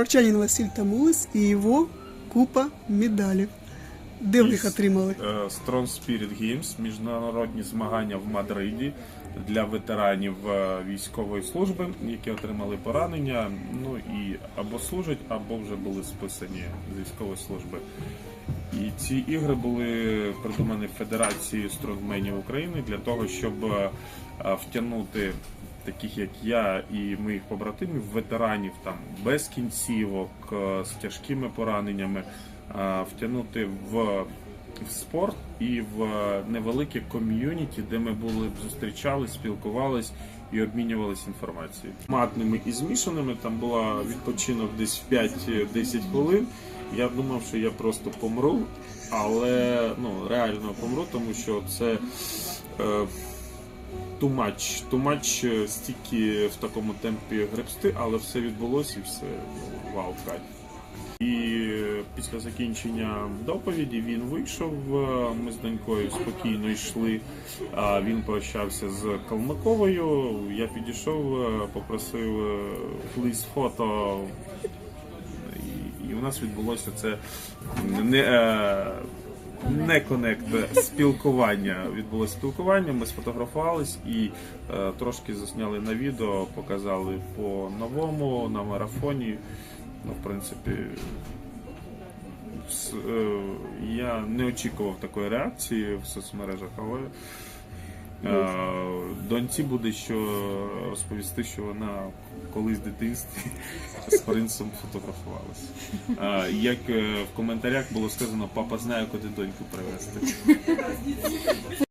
Марчанин Василь Тамулис і його купа медалів. Де ви їх отримали? Е, Strong Spirit Games, міжнародні змагання в Мадриді для ветеранів е, військової служби, які отримали поранення. Ну і або служать, або вже були списані з військової служби. І ці ігри були придумані Федерацією стронгменів України для того, щоб е, втягнути таких як я і моїх побратимів, ветеранів там без кінцівок, е, з тяжкими пораненнями, е, втягнути в в спорт і в невелике ком'юніті, де ми були б зустрічались, спілкувались і обмінювалися інформацією. Матними і змішаними там була відпочинок десь в 5-10 хвилин. Я думав, що я просто помру, але ну реально помру, тому що це е, too much, too much е, стільки в такому темпі гребсти, але все відбулося і все ну, вау, кайф. І після закінчення доповіді він вийшов. е, Ми з донькою спокійно йшли. Він прощався з Калмаковою. Я підійшов, е, попросив е, плиз фото. І у нас відбулося це не. Не конект спілкування відбулося спілкування. Ми сфотографувались і е, трошки засняли на відео, показали по новому на марафоні. Ну, в принципі, с- е, я не очікував такої реакції в соцмережах, але е, доньці буде що розповісти, що вона колись в дитинстві з принцем фотографувалася. А, Як е, в коментарях було сказано, папа знає, куди доньку привезти.